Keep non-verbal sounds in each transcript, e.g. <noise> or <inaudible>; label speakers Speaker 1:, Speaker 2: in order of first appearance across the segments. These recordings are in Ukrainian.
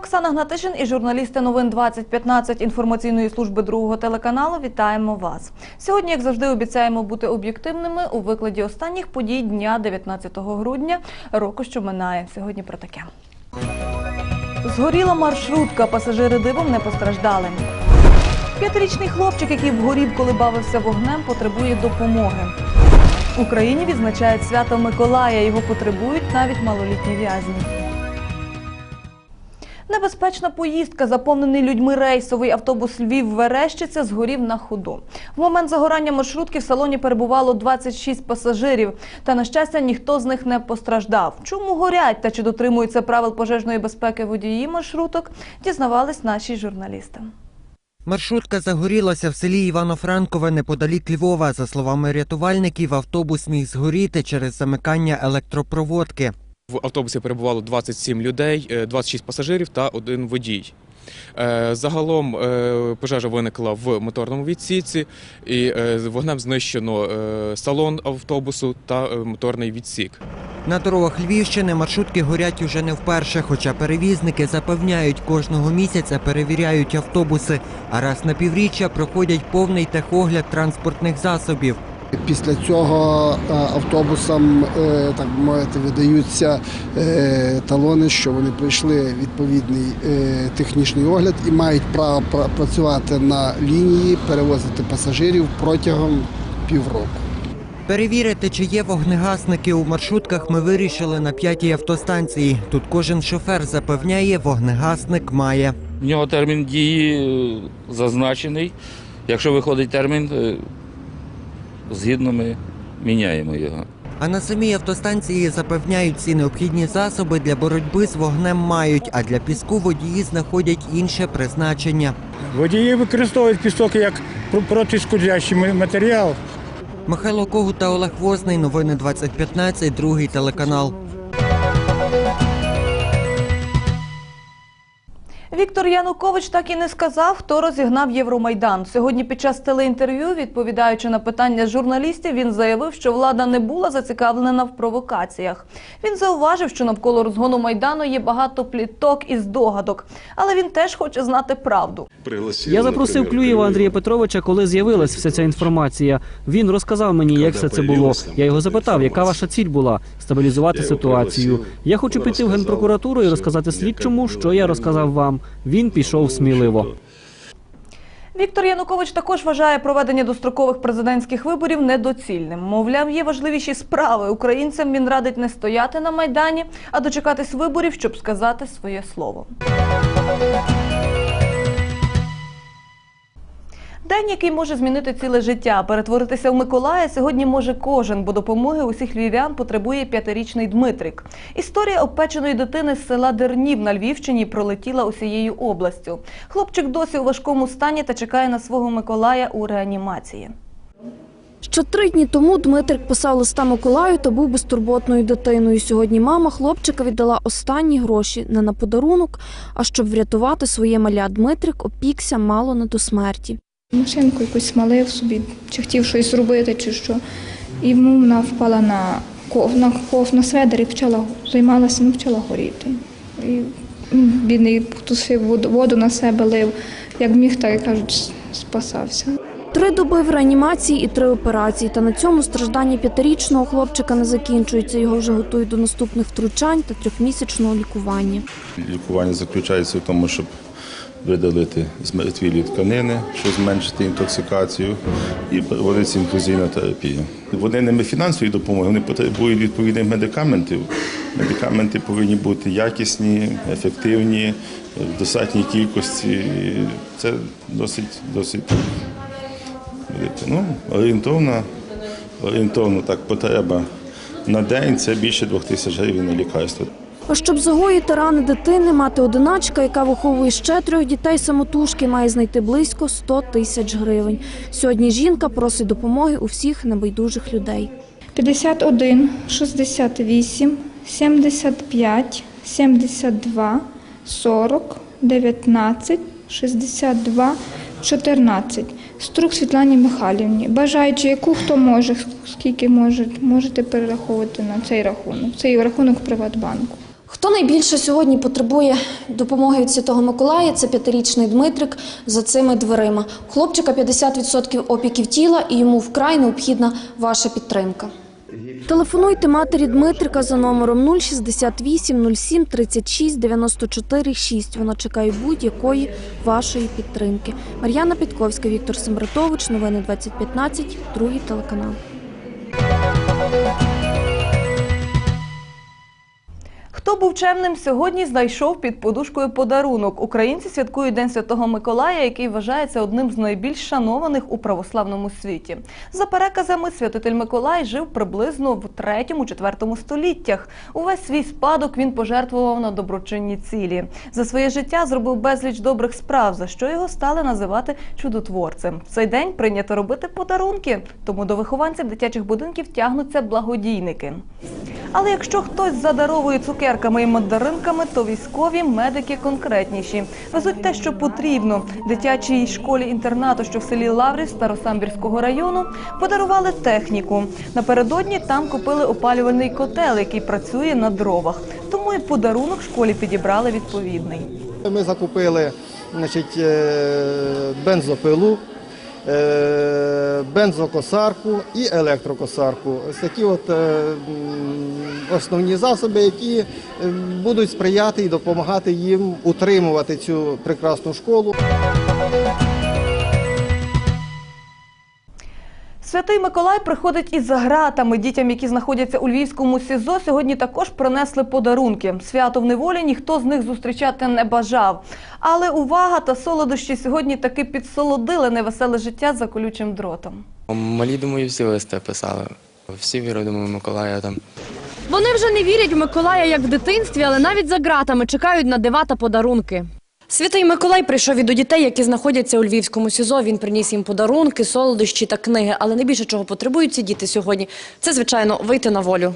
Speaker 1: Оксана Гнатишин і журналісти новин 2015 інформаційної служби другого телеканалу. Вітаємо вас. Сьогодні, як завжди, обіцяємо бути об'єктивними у викладі останніх подій дня 19 грудня року, що минає. Сьогодні про таке. Згоріла маршрутка, пасажири дивом не постраждали. П'ятирічний хлопчик, який вгорів, коли бавився вогнем, потребує допомоги. Україні відзначають свято Миколая. Його потребують навіть малолітні в'язні. Небезпечна поїздка, заповнений людьми рейсовий автобус Львів Верещиця згорів на ходу. В момент загорання маршрутки в салоні перебувало 26 пасажирів. Та на щастя, ніхто з них не постраждав. Чому горять та чи дотримуються правил пожежної безпеки водії маршруток, дізнавались наші журналісти.
Speaker 2: Маршрутка загорілася в селі Івано-Франкове неподалік Львова. За словами рятувальників, автобус міг згоріти через замикання електропроводки.
Speaker 3: В автобусі перебувало 27 людей, е, 26 пасажирів та один водій. Е, Загалом е, пожежа виникла в моторному відсіці, і е, вогнем знищено е, салон автобусу та е, моторний відсік.
Speaker 2: На дорогах Львівщини маршрутки горять уже не вперше, хоча перевізники запевняють, кожного місяця перевіряють автобуси, а раз на півріччя проходять повний техогляд транспортних засобів.
Speaker 4: Після цього е, автобусам, е, так би мовити, видаються е, талони, що вони пройшли відповідний технічний огляд і мають право працювати на лінії, перевозити пасажирів протягом півроку.
Speaker 2: Перевірити, чи є вогнегасники у маршрутках, ми вирішили на п'ятій автостанції. Тут кожен шофер запевняє, вогнегасник має.
Speaker 5: В нього термін дії зазначений. Якщо виходить термін, згідно ми міняємо його.
Speaker 2: А на самій автостанції запевняють, всі необхідні засоби для боротьби з вогнем мають, а для піску водії знаходять інше призначення.
Speaker 6: Водії використовують пісок як пр- протискудящий матеріал.
Speaker 2: Михайло Когут та Олег Возний. Новини 2015, другий телеканал.
Speaker 1: Віктор Янукович так і не сказав, хто розігнав Євромайдан. Сьогодні під час телеінтерв'ю, відповідаючи на питання журналістів, він заявив, що влада не була зацікавлена в провокаціях. Він зауважив, що навколо розгону майдану є багато пліток і здогадок, але він теж хоче знати правду.
Speaker 7: Я запросив Клюєва Андрія Петровича, коли з'явилась вся ця інформація. Він розказав мені, як все це було. Я його запитав, яка ваша ціль була стабілізувати ситуацію. Я хочу піти в генпрокуратуру і розказати слідчому, що я розказав вам. Він пішов сміливо.
Speaker 1: Віктор Янукович також вважає проведення дострокових президентських виборів недоцільним. Мовляв, є важливіші справи. Українцям він радить не стояти на майдані, а дочекатись виборів, щоб сказати своє слово. День, який може змінити ціле життя, перетворитися в Миколая сьогодні може кожен, бо допомоги усіх львів'ян потребує п'ятирічний Дмитрик. Історія обпеченої дитини з села Дернів на Львівщині пролетіла усією областю. Хлопчик досі у важкому стані та чекає на свого Миколая у реанімації.
Speaker 8: Ще три дні тому Дмитрик писав листа Миколаю та був безтурботною дитиною. Сьогодні мама хлопчика віддала останні гроші не на подарунок, а щоб врятувати своє маля. Дмитрик опікся мало не до смерті.
Speaker 9: Машинку якусь смалив собі, чи хотів щось зробити, чи що. І йому вона впала на ков, на, ков, на сведер і почала займалася, ну почала горіти. І бідний потусив воду, воду на себе лив, як міг, так як кажуть, спасався.
Speaker 8: Три доби в реанімації і три операції. Та на цьому страждання п'ятирічного хлопчика не закінчується. Його вже готують до наступних втручань та трьохмісячного лікування.
Speaker 10: Лікування заключається в тому, щоб видалити змертвілі тканини, щоб зменшити інтоксикацію і проводиться інфузійна терапія. Вони не фінансової допомоги, вони потребують відповідних медикаментів. Медикаменти повинні бути якісні, ефективні, в достатній кількості. Це досить досить. Ну, орієнтовно, орієнтовно так, потреба на день це більше двох тисяч гривень на лікарство.
Speaker 8: Щоб загоїти рани дитини, мати одиначка, яка виховує ще трьох дітей самотужки, має знайти близько 100 тисяч гривень. Сьогодні жінка просить допомоги у всіх небайдужих людей.
Speaker 9: 51, 68, 75, 72, 40, 19, 62, 14. Струк Світлані Михайлівні. Бажаючи, яку хто може, скільки може, можете перераховувати на цей рахунок. Цей рахунок Приватбанку.
Speaker 8: Хто найбільше сьогодні потребує допомоги від Святого Миколая? Це п'ятирічний Дмитрик за цими дверима. Хлопчика 50% опіків тіла, і йому вкрай необхідна ваша підтримка. Телефонуйте матері Дмитрика за номером 068 07 36 94 6. Вона чекає будь-якої вашої підтримки. Мар'яна Підковська, Віктор Сембратович. Новини 2015, другий телеканал.
Speaker 1: Хто був чемним, сьогодні знайшов під подушкою подарунок. Українці святкують День Святого Миколая, який вважається одним з найбільш шанованих у православному світі. За переказами, святитель Миколай жив приблизно в 3-4 століттях. Увесь свій спадок він пожертвував на доброчинні цілі. За своє життя зробив безліч добрих справ, за що його стали називати чудотворцем. В цей день прийнято робити подарунки, тому до вихованців дитячих будинків тягнуться благодійники. Але якщо хтось задаровує цукерками і мандаринками, то військові медики конкретніші. Везуть те, що потрібно. Дитячій школі-інтернату, що в селі Лаврів Старосамбірського району, подарували техніку. Напередодні там купили опалювальний котел, який працює на дровах. Тому і подарунок школі підібрали відповідний.
Speaker 11: Ми закупили значить, е, бензопилу, бензокосарку і електрокосарку. Ось такі от е, основні засоби, які е, будуть сприяти і допомагати їм утримувати цю прекрасну школу.
Speaker 1: Святий Миколай приходить із гратами. Дітям, які знаходяться у львівському СІЗО, сьогодні також принесли подарунки. Свято в неволі ніхто з них зустрічати не бажав. Але увага та солодощі сьогодні таки підсолодили невеселе життя за колючим дротом.
Speaker 12: Малі, думаю, всі листи писали. Всі віри, думаю, Миколая там.
Speaker 13: Вони вже не вірять в Миколая як в дитинстві, але навіть за ґратами чекають на дива та подарунки. Святий Миколай прийшов і до дітей, які знаходяться у Львівському СІЗО. Він приніс їм подарунки, солодощі та книги. Але найбільше чого потребують ці діти сьогодні, це, звичайно, вийти на волю.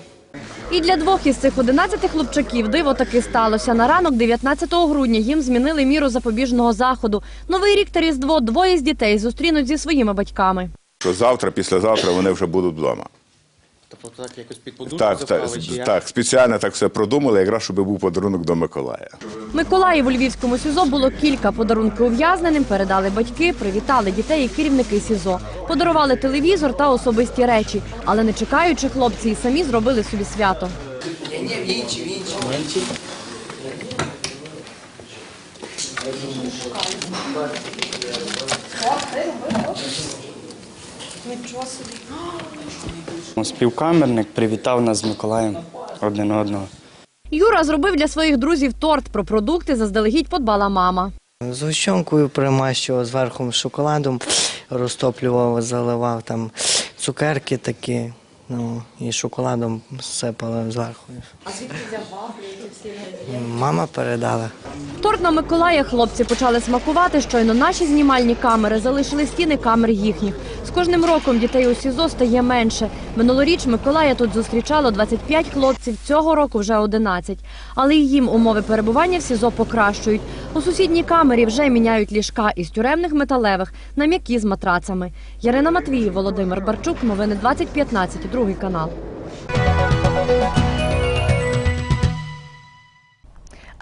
Speaker 13: І для двох із цих 11 хлопчаків диво таки сталося. На ранок 19 грудня їм змінили міру запобіжного заходу. Новий рік та Різдво двоє з дітей зустрінуть зі своїми батьками.
Speaker 14: Що завтра, післязавтра вони вже будуть вдома.
Speaker 3: Тобто так якось під подушку
Speaker 14: Так, так, так, спеціально так все продумали, якраз щоб був подарунок до Миколая.
Speaker 13: Миколаїв у Львівському СІЗО було кілька. Подарунки ув'язненим передали батьки, привітали дітей і керівники СІЗО. Подарували телевізор та особисті речі. Але не чекаючи, хлопці і самі зробили собі свято.
Speaker 15: Співкамерник привітав нас з Миколаєм один одного.
Speaker 13: Юра зробив для своїх друзів торт про продукти. Заздалегідь подбала мама.
Speaker 16: З гущонкою примащував зверху шоколадом, розтоплював, заливав там цукерки такі, ну і шоколадом сипали зверху.
Speaker 13: А звідки взяв
Speaker 16: Мама передала.
Speaker 13: Торт на Миколая хлопці почали смакувати. Щойно наші знімальні камери залишили стіни камер їхніх. З кожним роком дітей у СІЗО стає менше. Минулоріч Миколая тут зустрічало 25 хлопців. Цього року вже 11. Але й їм умови перебування в СІЗО покращують. У сусідній камері вже міняють ліжка із тюремних металевих на м'які з матрацами. Ярина Матвій, Володимир Барчук. Новини 2015. Другий канал.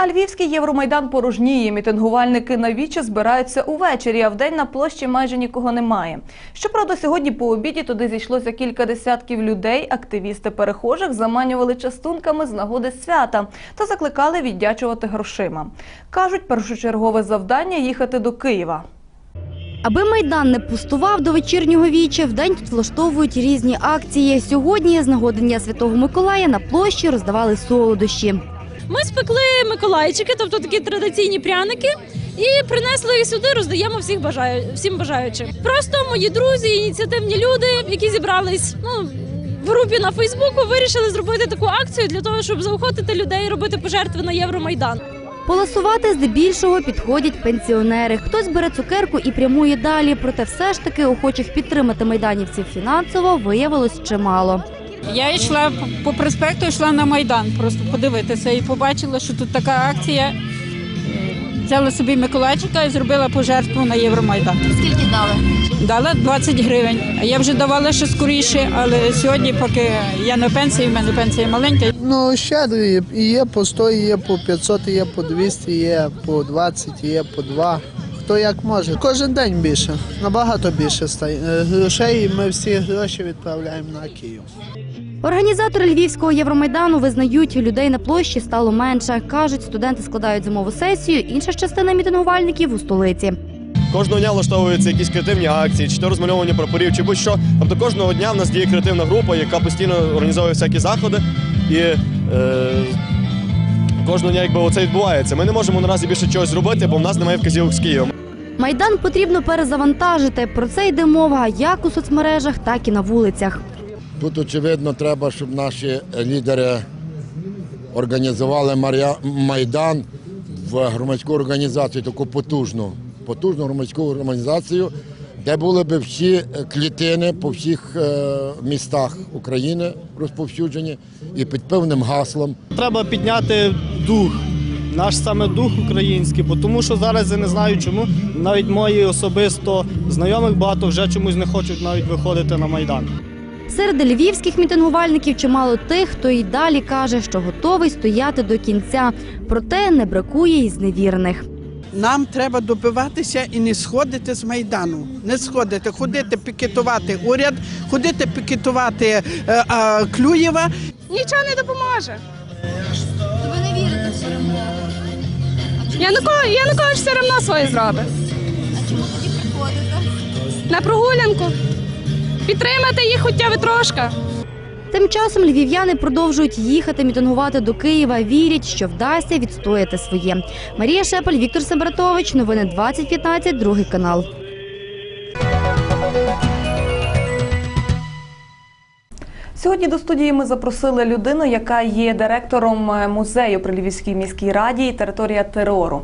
Speaker 1: А львівський Євромайдан порожніє. Мітингувальники на вічі збираються увечері, а вдень на площі майже нікого немає. Щоправда, сьогодні по обіді туди зійшлося кілька десятків людей. Активісти перехожих заманювали частунками з нагоди свята та закликали віддячувати грошима. Кажуть, першочергове завдання їхати до Києва.
Speaker 17: Аби майдан не пустував до вечірнього віча, вдень тут влаштовують різні акції. Сьогодні з нагоди Дня Святого Миколая на площі роздавали солодощі.
Speaker 18: Ми спекли миколайчики, тобто такі традиційні пряники, і принесли їх сюди, роздаємо всіх бажаю, всім бажаючим. Просто мої друзі, ініціативні люди, які зібрались ну, в групі на Фейсбуку, вирішили зробити таку акцію для того, щоб заохотити людей робити пожертви на Євромайдан.
Speaker 17: Поласувати здебільшого підходять пенсіонери. Хтось бере цукерку і прямує далі. Проте все ж таки охочих підтримати майданівців фінансово виявилось чимало.
Speaker 19: Я йшла по- проспекту, йшла на Майдан, просто подивитися і побачила, що тут така акція. взяла собі Миколайчика і зробила пожертву на Євромайдан.
Speaker 17: Скільки дали?
Speaker 19: Дала 20 гривень. А я вже давала ще скоріше, але сьогодні, поки я на пенсії, в мене пенсія маленька.
Speaker 20: Ну, щедро є. Є по 100, є по 500, є по 200, є по 20, є по 2. Хто як може. Кожен день більше, набагато більше стає е, грошей, і ми всі гроші відправляємо на Київ.
Speaker 17: Організатори Львівського Євромайдану визнають, людей на площі стало менше. Кажуть, студенти складають зимову сесію, інша ж частина мітингувальників у столиці.
Speaker 21: Кожного дня влаштовуються якісь креативні акції, чи то розмальовування прапорів, чи будь-що. Тобто кожного дня в нас діє креативна група, яка постійно організовує всякі заходи. І е, кожного дня якби оце відбувається. Ми не можемо наразі більше чогось зробити, бо в нас немає вказівок з Києва.
Speaker 17: Майдан потрібно перезавантажити. Про це йде мова як у соцмережах, так і на вулицях.
Speaker 22: Тут, очевидно, треба, щоб наші лідери організували Майдан в громадську організацію, таку потужну, потужну громадську організацію, де були б всі клітини по всіх е, містах України розповсюджені і під певним гаслом.
Speaker 11: Треба підняти дух, наш саме дух український, бо тому що зараз я не знаю чому. Навіть мої особисто знайомих багато вже чомусь не хочуть навіть виходити на майдан.
Speaker 17: Серед львівських мітингувальників чимало тих, хто й далі каже, що готовий стояти до кінця. Проте не бракує й зневірних.
Speaker 23: Нам треба добиватися і не сходити з майдану. Не сходити, ходити пікетувати уряд, ходити пікетувати е, е, Клюєва.
Speaker 18: Нічого не допоможе. Януко, Янукович все одно своє зробить.
Speaker 17: А чому тоді приходите?
Speaker 18: На прогулянку. Підтримати їх хоча б трошки.
Speaker 17: Тим часом львів'яни продовжують їхати мітингувати до Києва. Вірять, що вдасться відстояти своє. Марія Шепель, Віктор Сембратович. Новини 2015, другий канал.
Speaker 1: Сьогодні до студії ми запросили людину, яка є директором е, музею при Львівській міській раді територія терору.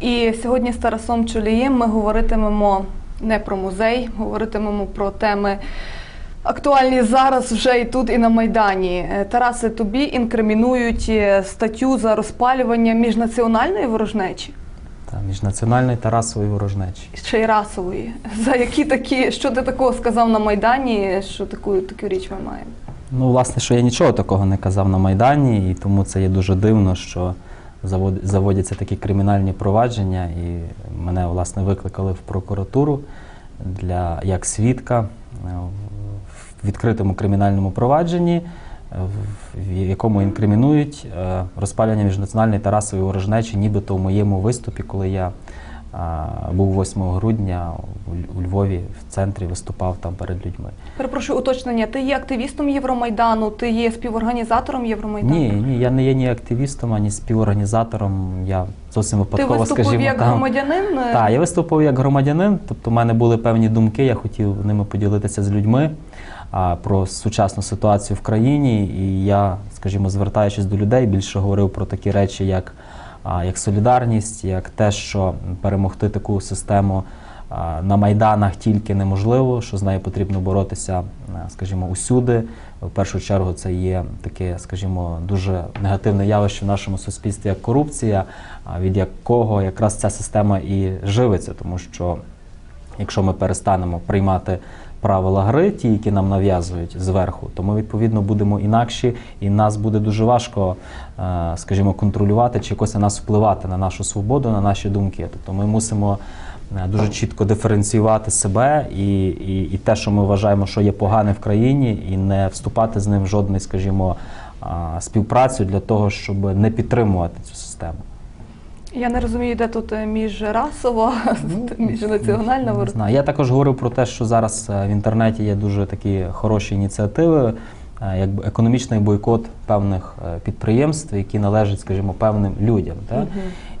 Speaker 1: І сьогодні з Тарасом Чолієм ми говоритимемо не про музей, говоритимемо про теми. Актуальні зараз вже і тут, і на Майдані. Е, Тарасе, тобі інкримінують е, статтю за розпалювання міжнаціональної ворожнечі
Speaker 24: Та, міжнаціональної та расової ворожнечі.
Speaker 1: ще й расової. За які такі, що ти такого сказав на Майдані, що таку, таку річ ми маємо?
Speaker 24: Ну, власне, що я нічого такого не казав на Майдані, і тому це є дуже дивно, що заводяться такі кримінальні провадження, і мене власне викликали в прокуратуру для як свідка е, в відкритому кримінальному провадженні, в- якому інкримінують е, розпалювання міжнаціональної та расової ворожнечі, нібито в моєму виступі, коли я був 8 грудня у- Львові в центрі, виступав там перед людьми.
Speaker 1: Перепрошую, уточнення. Ти є активістом Євромайдану, ти є співорганізатором Євромайдану?
Speaker 24: Ні, ні, я не є ні активістом, ані співорганізатором. Я зовсім
Speaker 1: Ти
Speaker 24: випадково,
Speaker 1: виступив
Speaker 24: скажімо,
Speaker 1: як
Speaker 24: там.
Speaker 1: громадянин?
Speaker 24: Так, я виступив як громадянин, тобто в мене були певні думки, я хотів ними поділитися з людьми а, про сучасну ситуацію в країні. І я, скажімо, звертаючись до людей, більше говорив про такі речі, як, як солідарність, як те, що перемогти таку систему на майданах тільки неможливо, що з нею потрібно боротися, скажімо, усюди. В першу чергу це є таке, скажімо, дуже негативне явище в нашому суспільстві, як корупція, від якого якраз ця система і живиться, тому що якщо ми перестанемо приймати правила гри, ті, які нам нав'язують зверху, то ми відповідно будемо інакші, і нас буде дуже важко, е, скажімо, контролювати чи якось на нас впливати на нашу свободу, на наші думки. Тобто ми мусимо е, дуже чітко диференціювати себе і, і, і те, що ми вважаємо, що є погане в країні, і не вступати з ним в жодний, скажімо, співпрацю для того, щоб не підтримувати цю систему.
Speaker 1: Я не розумію, де тут е, міжрасова, <laughs> <laughs> міжнаціональна
Speaker 24: Не знаю. Я також говорив про те, що зараз е, в інтернеті є дуже такі хороші ініціативи, е, якби економічний бойкот певних підприємств, які належать, скажімо, певним людям. Так?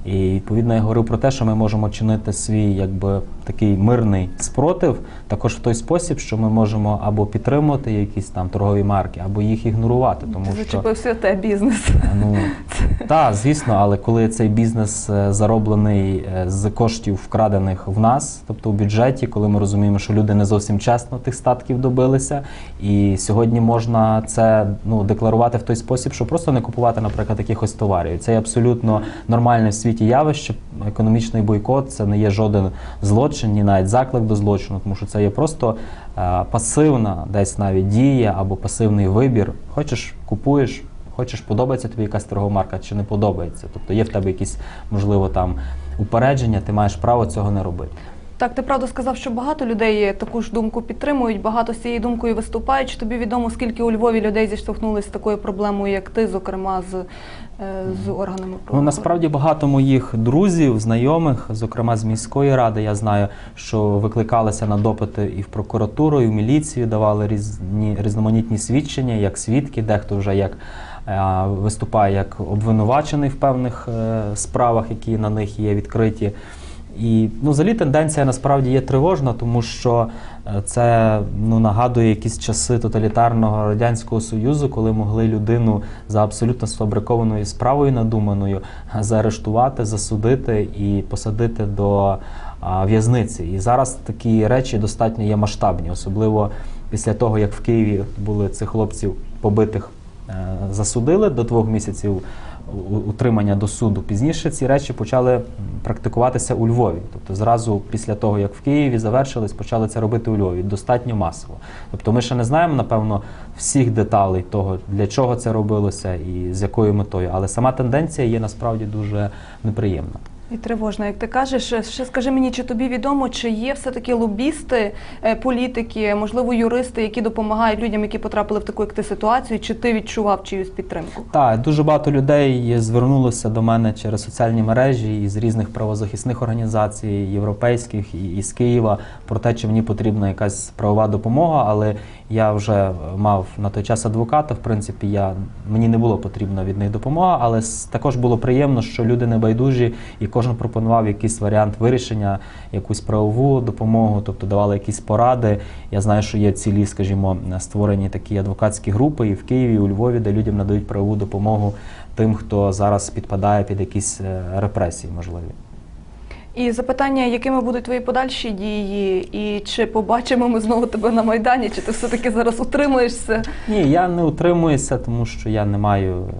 Speaker 24: І відповідно я говорив про те, що ми можемо чинити свій якби такий мирний спротив, також в той спосіб, що ми можемо або підтримувати якісь там торгові марки, або їх ігнорувати. Тому
Speaker 1: Ти
Speaker 24: що
Speaker 1: зачепив святе бізнес.
Speaker 24: Ну <laughs> так, звісно, але коли цей бізнес е, зароблений е, з коштів вкрадених в нас, тобто у бюджеті, коли ми розуміємо, що люди не зовсім чесно тих статків добилися, і сьогодні можна це ну декларувати в той спосіб, що просто не купувати, наприклад, якихось товарів. Це абсолютно нормальний в світі світі явище. Економічний бойкот це не є жоден злочин, ні навіть заклик до злочину, тому що це є просто е, пасивна десь навіть дія або пасивний вибір. Хочеш, купуєш. Хочеш, подобається тобі якась торгова марка чи не подобається. Тобто є в тебе якісь, можливо, там упередження, ти маєш право цього не робити.
Speaker 1: Так, ти правда сказав, що багато людей таку ж думку підтримують, багато з цією думкою виступають. Чи тобі відомо, скільки у Львові людей зіштовхнулися з такою проблемою, як ти, зокрема, з, е, з органами
Speaker 24: Ну, насправді багато моїх друзів, знайомих, зокрема з міської ради, я знаю, що викликалися на допити і в прокуратуру, і в міліцію, давали різні різноманітні свідчення, як свідки, дехто вже як виступає як обвинувачений в певних е, справах, які на них є відкриті. І ну, взагалі тенденція насправді є тривожна, тому що е, це ну, нагадує якісь часи тоталітарного радянського союзу, коли могли людину за абсолютно сфабрикованою справою надуманою заарештувати, засудити і посадити до в'язниці. І зараз такі речі достатньо є масштабні, особливо після того, як в Києві були цих хлопців побитих е, засудили до двох місяців утримання до суду. Пізніше ці речі почали практикуватися у Львові. Тобто зразу після того, як в Києві завершились, почали це робити у Львові достатньо масово. Тобто ми ще не знаємо, напевно, всіх деталей того, для чого це робилося і з якою метою. Але сама тенденція є насправді дуже неприємна.
Speaker 1: І тривожно, як ти кажеш, ще скажи мені, чи тобі відомо, чи є все-таки лобісти, е, політики, можливо, юристи, які допомагають людям, які потрапили в таку як ти ситуацію, чи ти відчував чиюсь підтримку?
Speaker 24: Так, дуже багато людей звернулося до мене через соціальні мережі із різних правозахисних організацій, європейських і з Києва про те, чи мені потрібна якась правова допомога, але я вже мав на той час адвоката. В принципі, я мені не було потрібна від них допомога, але також було приємно, що люди не байдужі, і кожен пропонував якийсь варіант вирішення, якусь правову допомогу, тобто давали якісь поради. Я знаю, що є цілі, скажімо, створені такі адвокатські групи і в Києві, і у Львові, де людям надають правову допомогу тим, хто зараз підпадає під якісь е, репресії, можливі.
Speaker 1: І запитання, якими будуть твої подальші дії, і чи побачимо ми знову тебе на майдані, чи ти все-таки зараз утримуєшся?
Speaker 24: Ні, я не утримуюся, тому що я не маю е,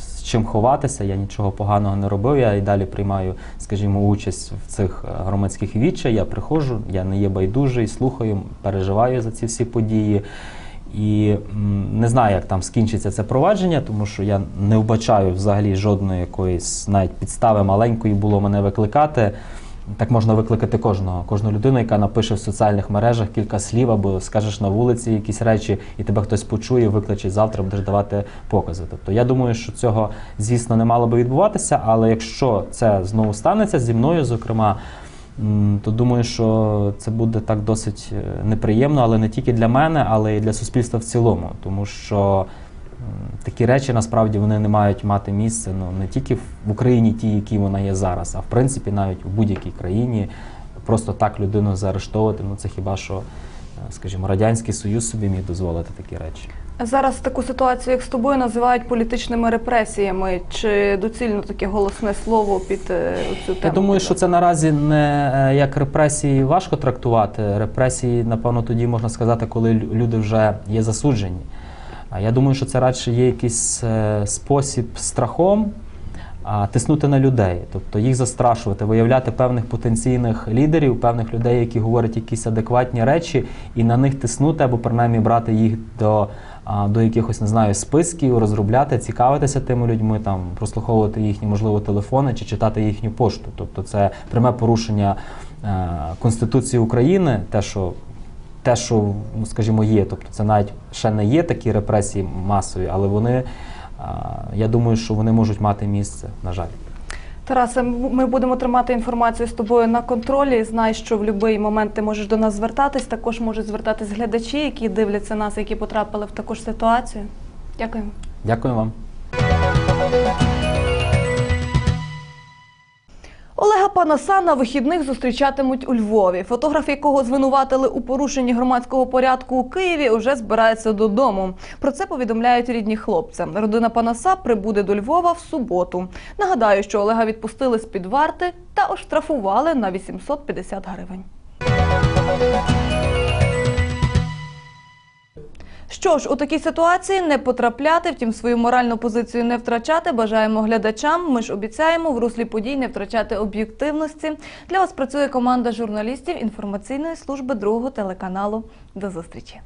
Speaker 24: з чим ховатися, я нічого поганого не робив. Я і далі приймаю, скажімо, участь в цих е, громадських вічах. Я приходжу, я не є байдужий, слухаю, переживаю за ці всі події. І не знаю, як там скінчиться це провадження, тому що я не вбачаю взагалі жодної якоїсь навіть підстави маленької було мене викликати. Так можна викликати кожного, кожну людину, яка напише в соціальних мережах кілька слів або скажеш на вулиці якісь речі, і тебе хтось почує, викличе завтра, будеш давати покази. Тобто я думаю, що цього, звісно, не мало би відбуватися, але якщо це знову станеться зі мною, зокрема, то думаю, що це буде так досить е, неприємно, але не тільки для мене, але й для суспільства в цілому, тому що. Такі речі насправді вони не мають мати місце ну не тільки в Україні, ті, які вона є зараз, а в принципі навіть у будь-якій країні просто так людину заарештовувати. Ну це хіба що, е, скажімо, радянський союз собі міг дозволити такі речі.
Speaker 1: Зараз таку ситуацію, як з тобою, називають політичними репресіями. Чи доцільно таке голосне слово під е, цю тему?
Speaker 24: Я думаю, що це наразі не е, як репресії важко трактувати. Репресії, напевно, тоді можна сказати, коли люди вже є засуджені. А я думаю, що це радше є якийсь е, спосіб страхом тиснути на людей, тобто їх застрашувати, виявляти певних потенційних лідерів, певних людей, які говорять якісь адекватні речі, і на них тиснути або принаймні брати їх до, до якихось не знаю списків, розробляти, цікавитися тими людьми, там прослуховувати їхні можливо телефони чи читати їхню пошту. Тобто це пряме порушення е, Конституції України, те, що те, що ну, скажімо, є. Тобто це навіть ще не є такі репресії масові, але вони, я думаю, що вони можуть мати місце, на жаль.
Speaker 1: Тарасе, ми будемо тримати інформацію з тобою на контролі. Знай, що в будь-який момент ти можеш до нас звертатись. Також можуть звертатись глядачі, які дивляться нас, які потрапили в таку ж ситуацію. Дякуємо.
Speaker 24: Дякую вам.
Speaker 1: Олега Панаса на вихідних зустрічатимуть у Львові. Фотограф, якого звинуватили у порушенні громадського порядку у Києві, уже збирається додому. Про це повідомляють рідні хлопця. Родина Панаса прибуде до Львова в суботу. Нагадаю, що Олега відпустили з під варти та оштрафували на 850 гривень. Що ж, у такій ситуації не потрапляти, втім свою моральну позицію не втрачати. Бажаємо глядачам. Ми ж обіцяємо в руслі подій не втрачати об'єктивності. Для вас працює команда журналістів інформаційної служби другого телеканалу. До зустрічі.